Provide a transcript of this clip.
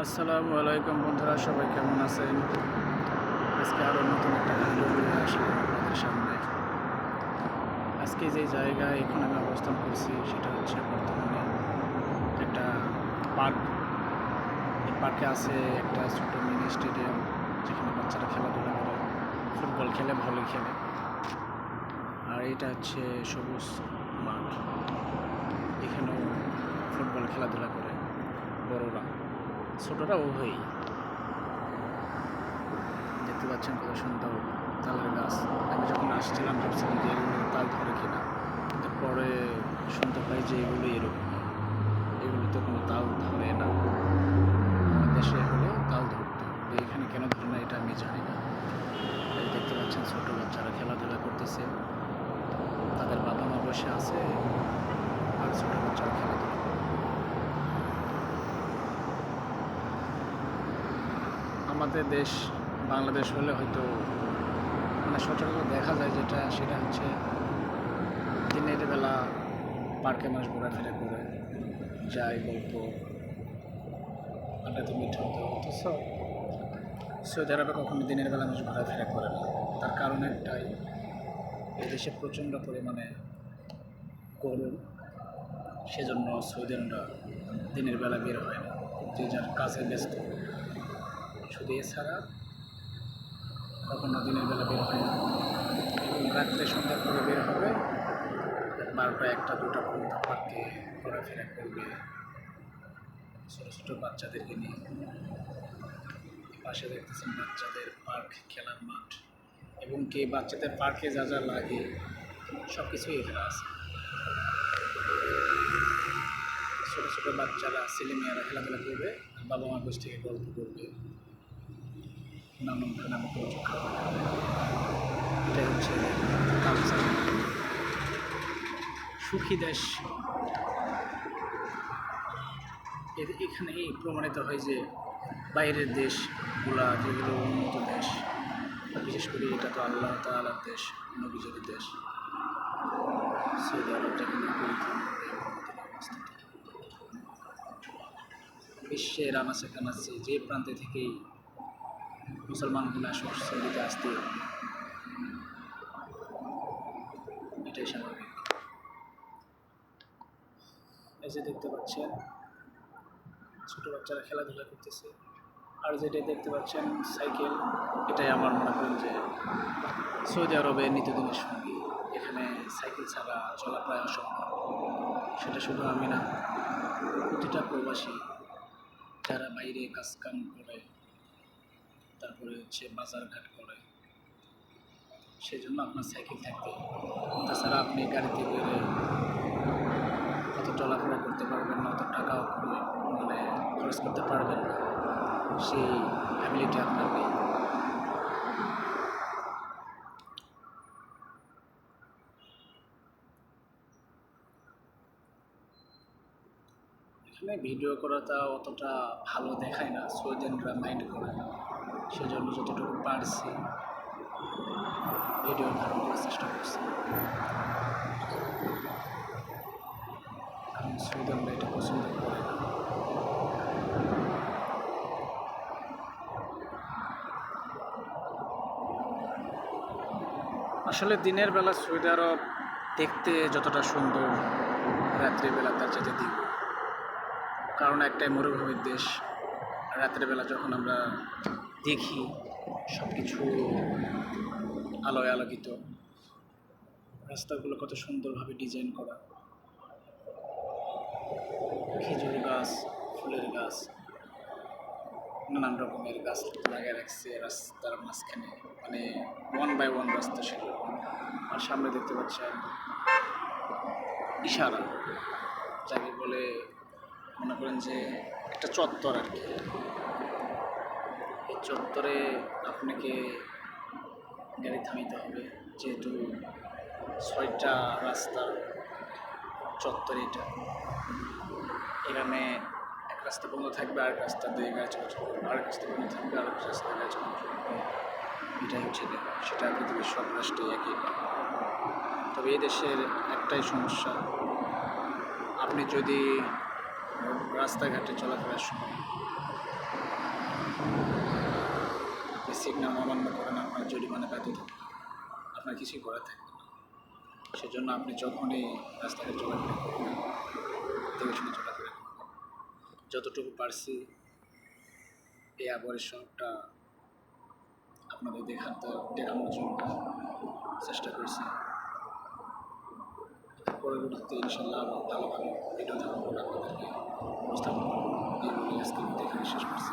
আসসালামু আলাইকুম বন্ধুরা, সবাই কেমন আছেন? আজকে আরও নতুন একটা ভিডিও নিয়ে আসলাম সামনে। আজকে যে জায়গায় এখন আমি অবস্থান করছি, সেটা হচ্ছে বর্তমানে একটা পার্ক। এই পার্কে আছে একটা ছোটো মিনি স্টেডিয়াম, যেখানে বাচ্চারা খেলাধুলা করে, ফুটবল খেলে, ভলি খেলে। আর এটা হচ্ছে সবুজ মাঠ। এখানেও ফুটবল খেলাধুলা করে বড়রা। ছোটরা উভয়ই। দেখতে পাচ্ছেন কত সুন্দর তালের গাছ। আমি যখন আসছিলাম, ভাবছিলাম যে এগুলো তাল ধরে কিনা। কিন্তু পরে শুনতে পাই যে এগুলো এরকম। এগুলোতে কোনো তাল ধরে না। দেশে হলে তাল ধরতো তো এখানে কেন ধরে না এটা আমি জানি না। দেখতে পাচ্ছেন ছোটো বাচ্চারা খেলাধুলা করতেছে। তাদের বাবা মা বসে আছে আর ছোট বাচ্চারা খেলাধুলা করে। আমাদের দেশ, বাংলাদেশ হলে হয়তো মানে সচরাচর দেখা যায় যেটা, সেটা হচ্ছে দিনের বেলা পার্কে মানুষ ঘোরাফেরা করে যায় গল্প আড্ডাতে মিঠা হতে অথচ সৌদি আরবে কখনো দিনের বেলা মানুষ ঘোরাফেরা করে না। তার কারণ একটাই দেশে প্রচণ্ড পরিমাণে গরম সেজন্য সৌদিয়ানরা দিনের বেলা বের হয় না, যে যার কাজে ব্যস্ত। শুধু এছাড়া কখনো দিনের বেলা বের হয় না। এবং রাত্রে সন্ধ্যার পরে বের হবে বারোটা একটা, দুটা পর্যন্ত পার্কে ঘোরাফেরা করবে ছোটো ছোটো বাচ্চাদেরকে নিয়ে। পাশে দেখতেছেন বাচ্চাদের পার্ক, খেলার মাঠ, এবং কে বাচ্চাদের পার্কে যা যা লাগে সব কিছুই এখানে আছে। ছোটো ছোটো বাচ্চারা, ছেলেমেয়েরা খেলাধুলা করবে বাবা মা থেকে গল্প করবে। এটাই হচ্ছে কালচার। সুখী দেশ। এ- এখানেই প্রমাণিত হয় যে বাইরের দেশগুলা যেগুলো উন্নত দেশ বিশেষ করে এটা তো আল্লাহ তালার দেশ, নবীজের দেশ। সৌদি আরব বিশ্বের আনাচে কানাচে যে প্রান্তে থেকেই মুসলমানগুলো সৌদিতে আসতে এটাই স্বাভাবিক। এই যে দেখতে পাচ্ছেন, ছোট বাচ্চারা খেলাধুলা করতেছে। আর যেটা দেখতে পাচ্ছেন, সাইকেল, এটাই আমার মনে করেন যে সৌদি আরবে নিত্যদিনের সঙ্গী। এখানে সাইকেল ছাড়া চলা প্রায় অসম্ভব। সেটা শুধু আমি না, প্রতিটা প্রবাসী যারা বাইরে কাজকাম করে তারপরে হচ্ছে বাজারঘাট করে সেই জন্য আপনার সাইকেল থাকতে তাছাড়া আপনি গাড়িতে গেলে অত চলাফেরা করতে পারবেন না, অত টাকাও মানে খরচ করতে পারবেন না। সেই ফ্যামিলিটা আপনার নেই। এখানে ভিডিও করাটা অতটা ভালো দেখায় না সৌদিনরা মাইন্ড করে। না সেজন্য যতটুকু পারছি ভিডিও ধারণ করার চেষ্টা করছি। কারণ সৌদিনরা এটা পছন্দ করে না। আসলে দিনের বেলা আরব দেখতে যতটা সুন্দর, রাত্রিবেলা তার চাইতে দ্বিগুণ কারণ একটাই মরুভূমির দেশ। রাত্রেবেলা যখন আমরা দেখি সব কিছু আলোয় আলোকিত, রাস্তাগুলো কত সুন্দরভাবে ডিজাইন করা। খেজুর গাছ, ফুলের গাছ, নানান রকমের গাছ লাগিয়ে রাখছে রাস্তার মাঝখানে। মানে ওয়ান বাই ওয়ান রাস্তা ছিল। আর সামনে দেখতে পাচ্ছেন ইশারা। যাকে বলে মনে করেন যে একটা চত্বর আর কি। এই চত্বরে আপনাকে গাড়ি থামিতে হবে, যেহেতু ছয়টা রাস্তার চত্বর এটা। এখানে এক রাস্তা বন্ধ থাকবে, আরেক রাস্তা দিয়ে গাড়ি চলাচল করবে আরেক রাস্তা বন্ধ থাকবে রাস্তা দিয়ে গাড়ি চলাচল করবে এটাই হচ্ছে। সেটা পৃথিবীর সব রাষ্ট্রে একই তবে এই দেশের একটাই সমস্যা, আপনি যদি রাস্তাঘাটে চলাফেরার সময়। আপনি সিগন্যাল অমান্য করেন আপনার জরিমানা ব্যতীত আপনার কিছুই করার থাকবে না। সেজন্য আপনি যখনই রাস্তাঘাটে চলাফেরা করবেন দেখে শুনে চলাফেরা করবেন। যতটুকু পারছি এই আবরের শহরটা আপনাদের দেখাতে দেখানোর জন্য চেষ্টা করছি। পরবর্তীতে ইনশাল্লাহ আরও ভালো ভালো ভিডিও দেখাবো আপনাদেরকে উপস্থাপন এই বলে আজকে এখানে শেষ করছি।